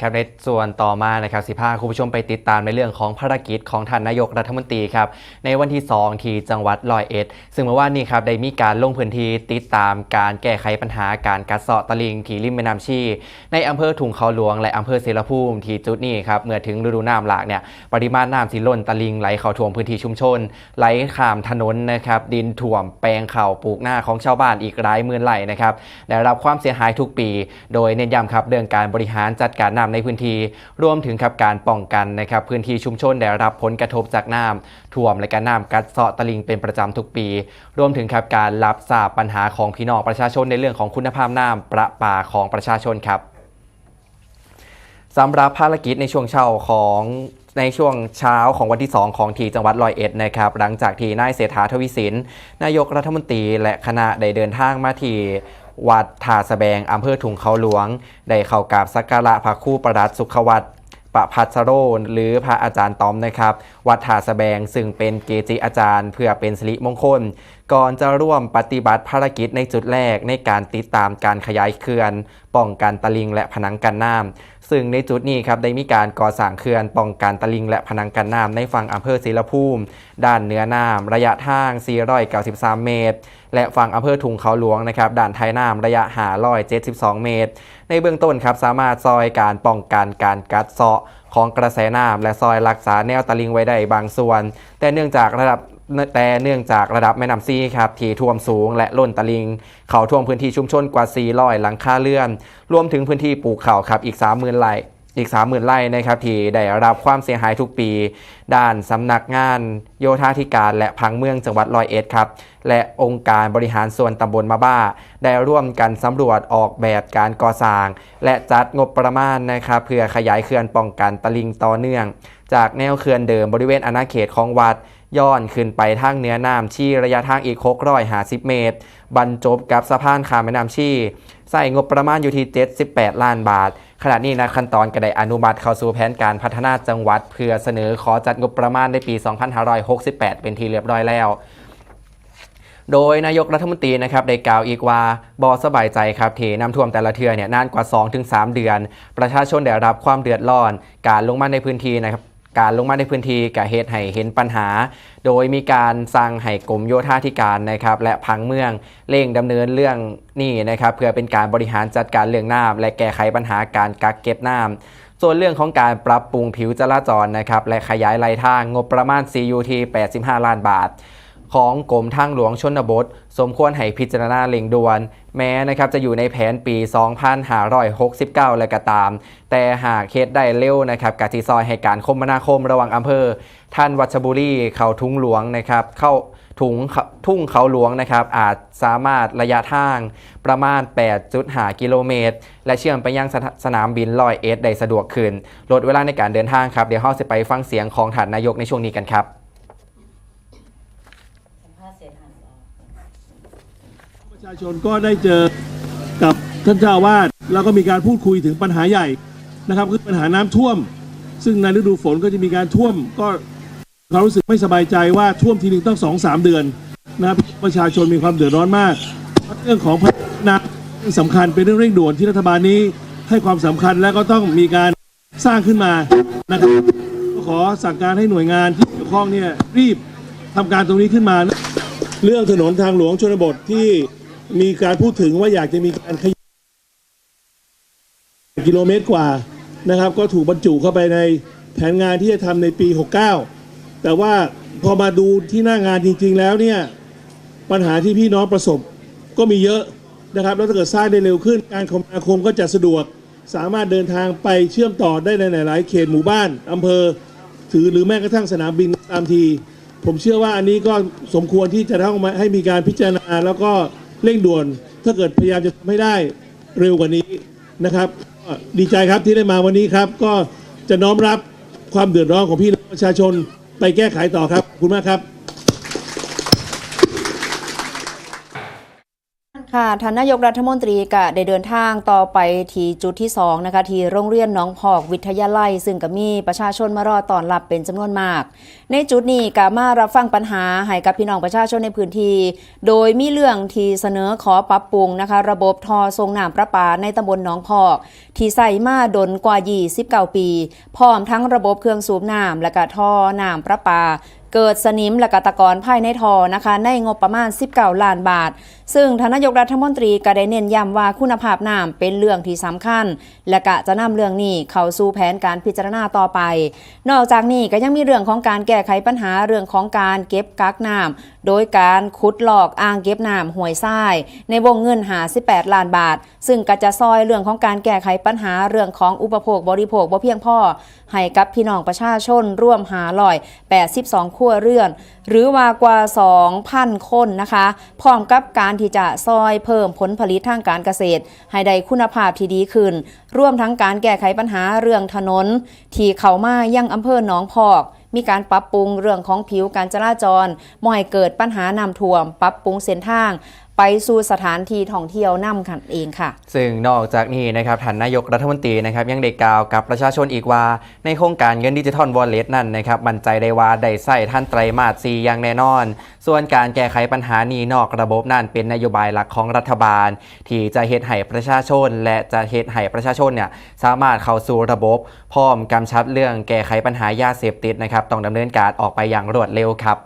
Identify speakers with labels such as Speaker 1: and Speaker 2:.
Speaker 1: ครับในส่วนต่อมานะครับสิพาคุณผู้ชมไปติดตามในเรื่องของภารกิจของท่านนายกรัฐมนตรีครับในวันที่ 2 ที่จังหวัดร้อยเอ็ด ซึ่งเมื่อวานนี้ครับได้มีการลงพื้นที่ติดตามการแก้ไขปัญหาการกัดเซาะตลิงที่ริมแม่น้ำชี ในอำเภอถุงเขาหลวงและอำเภอเสรภูมิที่จุดนี้ครับเมื่อถึงฤดูน้ำหลากเนี่ยปริมาณน้ำสิล้นตลิงไหลเข้าท่วมพื้นที่ชุมชน ไหลข้ามถนนนะครับดินท่วมแปลงเข่าปลูกหน้าของชาวบ้านอีกหลายหมื่นไร่นะครับได้รับความเสียหายทุกปี โดยเน้นย้ำครับเรื่องการบริหารจัดการน้ำในพื้นที่รวมถึงครับการป้องกันนะครับพื้นที่ชุมชนได้รับผลกระทบจากน้ำท่วมและการน้ำกัดเซาะตลิงเป็นประจำทุกปี รวมถึงครับการรับทราบปัญหาของพี่น้องประชาชนในเรื่องของคุณภาพน้ำประปาของประชาชนครับสำหรับภารกิจในช่วงเช้าของในช่วงเช้าของวันที่ 2 ของที่จังหวัดร้อยเอ็ดนะครับหลังจากที่นายเศรษฐาทวีสิน นายกรัฐมนตรีและคณะได้เดินทางมาที่ วัดท่าสแบงอำเภอถุงเขาหลวง ได้เข้ากราบสักการะพระคู่ประดัษสุขวัตรประพัสโร หรือพระอาจารย์ต้อมนะครับ วัดท่าสแบงซึ่งเป็นเกจิอาจารย์ เพื่อเป็นสิริมงคล ก่อนจะร่วมปฏิบัติภารกิจในจุดแรกในการติดตามการขยายเขื่อน ป้องกันตะลิงและผนังกันน้ำซึ่งในจุดนี้ครับได้มีการก่อสร้างเขื่อน ป้องกันตะลิงและผนังกันน้ำในฝั่งอำเภอศรีละภูมิ ด้านเหนือน้ำระยะทาง 493 เมตร และฝั่งอำเภอถุงเขาหลวงนะครับด้านท้ายน้ำระยะ572 เมตร ในเบื้องต้นครับสามารถซอยการป้องกันการกัดเซาะของกระแสน้ำและซอยรักษาแนวตะลิงไว้ได้บางส่วน แต่เนื่องจากระดับ แต่เนื่องจากระดับแม่น้ำซีครับที่ท่วมสูงและล้นตลิ่งเขาท่วมพื้นที่ชุมชนกว่า 400 หลังคาเรือน รวมถึงพื้นที่ปลูกข้าวครับอีก 30,000ไร่อีก 30,000ไร่นะครับที่ได้รับความเสียหายทุกปี ด้านสำนักงาน โยธาธิการและพังเมืองจังหวัดร้อยเอ็ดครับ และองค์การบริหารส่วนตำบลมาบ้า ได้ร่วมกันสำรวจออกแบบการก่อสร้าง และจัดงบประมาณนะครับเพื่อขยายเขื่อนป้องกันตลิ่งต่อเนื่อง จากแนวเขื่อนเดิมบริเวณอาณาเขตของวัด ย้อนขึ้นไปทางเหนือน้ำชี่ระยะทางอีก650 เมตร บรรจบกับสะพานข้ามแม่น้ำชี่ใส่งบประมาณอยู่ที่ 78 ล้านบาท ขณะนี้นะขั้นตอนก็ได้อนุมัติเข้าสู่แผนการพัฒนาจังหวัด เพื่อเสนอขอจัดงบประมาณในปี 2568 เป็นที่เรียบร้อยแล้วโดยนายกรัฐมนตรีนะครับได้กล่าวอีกว่าบอสบายใจครับที่น้ำท่วมแต่ละเทือเนี่ยนานกว่า 2-3 เดือน ประชาชนได้รับความเดือดร้อน การลงมาในพื้นที่นะครับ การลงมาในพื้นที่กับเหตุให้เห็นปัญหา โดยมีการสั่งให้กรมโยธาธิการนะครับและพังเมืองเร่งดำเนินเรื่องนี้นะครับเพื่อเป็นการบริหารจัดการเรื่องน้ำและแก้ไขปัญหาการกักเก็บน้ำส่วนเรื่องของการปรับปรุงผิวจราจรนะครับและขยายไหลทางงบประมาณ CUT 85 ล้านบาท ของกรมทางหลวงชนบท สมควรให้พิจารณาเร่งด่วน แม้นะครับจะอยู่ในแผนปี 2569 และก็ตาม แต่หากเคสได้เร็วนะครับกติซอยให้การคมนาคมระหว่างอำเภอ ท่านวัชบุรีเขาทุ่งหลวงนะครับเข้าถุงทุ่งเขาหลวงนะครับอาจสามารถระยะทางประมาณ 8.5 กิโลเมตร และเชื่อมไปยังสสนามบินลอยเอสได้สะดวกขึ้น ลดเวลาในการเดินทางครับ เดี๋ยวเราจะไปฟังเสียงของท่านนายกในช่วงนี้กันครับ
Speaker 2: สัมภาษณ์เสร็จหันออก
Speaker 3: ประชาชนก็ได้เจอกับท่านเจ้าวาสแล้วก็มีการพูดคุยถึงปัญหาใหญ่นะครับคือปัญหาน้ำท่วม ซึ่งในฤดูฝนก็จะมีการท่วม ก็เรารู้สึกไม่สบายใจว่าท่วมทีหนึงต้องสองสามเดือนนะครับประชาชนมีความเดือดร้อนมาก เรื่องของพัฒนาเรื่องสำคัญเป็นเรื่องเร่งด่วนที่รัฐบาลนี้ให้ความสำคัญและก็ต้องมีการสร้างขึ้นมานะครับก็ขอสั่งการให้หน่วยงานที่เกี่ยวข้องเนี่ยรีบทำการตรงนี้ขึ้นมา เรื่องถนนทางหลวงชนบทที่ มีการพูดถึงว่าอยากจะมีการขยายกิโลเมตรกว่านะครับ ก็ถูกบรรจุเข้าไปในแผนงานที่จะทำในปี 69 แต่ว่าพอมาดูที่หน้างานจริง ๆ แล้วเนี่ย ปัญหาที่พี่น้องประสบก็มีเยอะนะครับ แล้วถ้าเกิดสร้างได้เร็วขึ้น การคมนาคมก็จะสะดวก สามารถเดินทางไปเชื่อมต่อได้ในหลาย ๆ เขตหมู่บ้านอำเภอถือหรือแม้กระทั่งสนามบินตามที ผมเชื่อว่าอันนี้ก็สมควรที่จะต้องมาให้มีการพิจารณาแล้วก็ เร่งด่วน ถ้าเกิดพยายามจะทำให้ได้เร็วกว่านี้นะครับก็ดีใจครับที่ได้มาวันนี้ครับ ก็จะน้อมรับความเดือดร้อนของพี่น้องประชาชนไปแก้ไขต่อครับขอบคุณมากครับ
Speaker 2: ท่าน ค่ะท่านนายกรัฐมนตรีก็ได้เดินทางต่อไปที่จุดที่2นะคะที่โรงเรียนน้องพอกวิทยาลัย ซึ่งก็มีประชาชนมารอต้อนรับเป็นจำนวนมาก ในจุดนี้ก็มารับฟังปัญหาให้กับพี่น้องประชาชนในพื้นที่ โดยมีเรื่องที่เสนอขอปรับปรุงนะคะ ระบบทอทรงน้ำประปาในตำบลหนองพอก ที่ใส่มาดนกว่า 29 ปี พร้อมทั้งระบบเครื่องสูบน้ำและก็ท่อน้ำประปาเกิดสนิมและกตะกอนภายในทอนะคะ ในงบประมาณ 19 ล้านบาท ซึ่งทานนายกรัฐมนตรีก็ได้เน้นย้ำว่าคุณภาพน้ำเป็นเรื่องที่สำคัญ และกะจะนำเรื่องนี้เข้าสู่แผนการพิจารณาต่อไป นอกจากนี้ก็ยังมีเรื่องของการแก้ไขปัญหาเรื่องของการเก็บกักน้ำ โดยการขุดหลอกอ่างเก็บน้ำห้วยทราย ในวงเงินหา18 ล้านบาท ซึ่งก็จะซอยเรื่องของการแก้ไขปัญหาเรื่องของอุปโภคบริโภคบ่เพียงพอให้กับพี่น้องประชาชนร่วมหาลอย 82 ครัวเรือน หรือว่ากว่า 2,000 คนนะคะ พร้อมกับการที่จะซอยเพิ่มผลผลิตทางการเกษตร ให้ได้คุณภาพที่ดีขึ้น ร่วมทั้งการแก้ไขปัญหาเรื่องถนน ที่เขามายังอำเภอหนองพอก มีการปรับปรุงเรื่องของผิวการจราจรม่ให้เกิดปัญหาน้ำท่วม ปรับปรุงเส้นทาง ไปสู่สถานที่ท่องเที่ยวนำกันเองค่ะ
Speaker 1: ซึ่งนอกจากนี้นะครับท่านนายกรัฐมนตรีนะครับยังได้กล่าวกับประชาชนอีกว่า ในโครงการเงินดิจิทัลวอลเล็ตนั่นนะครับมั่นใจได้ว่าได้ใส่ท่านไตรมาสสีอย่างแน่นอน ส่วนการแก้ไขปัญหานี้นอกระบบนั่นเป็นนโยบายหลักของรัฐบาล ที่จะเฮ็ดให้ประชาชน และจะเฮ็ดให้ประชาชนเนี่ยสามารถเข้าสู่ระบบพร้อมกำชับเรื่องแก้ไขปัญหายาเสพติดนะครับต้องดำเนินการออกไปอย่างรวดเร็วครับ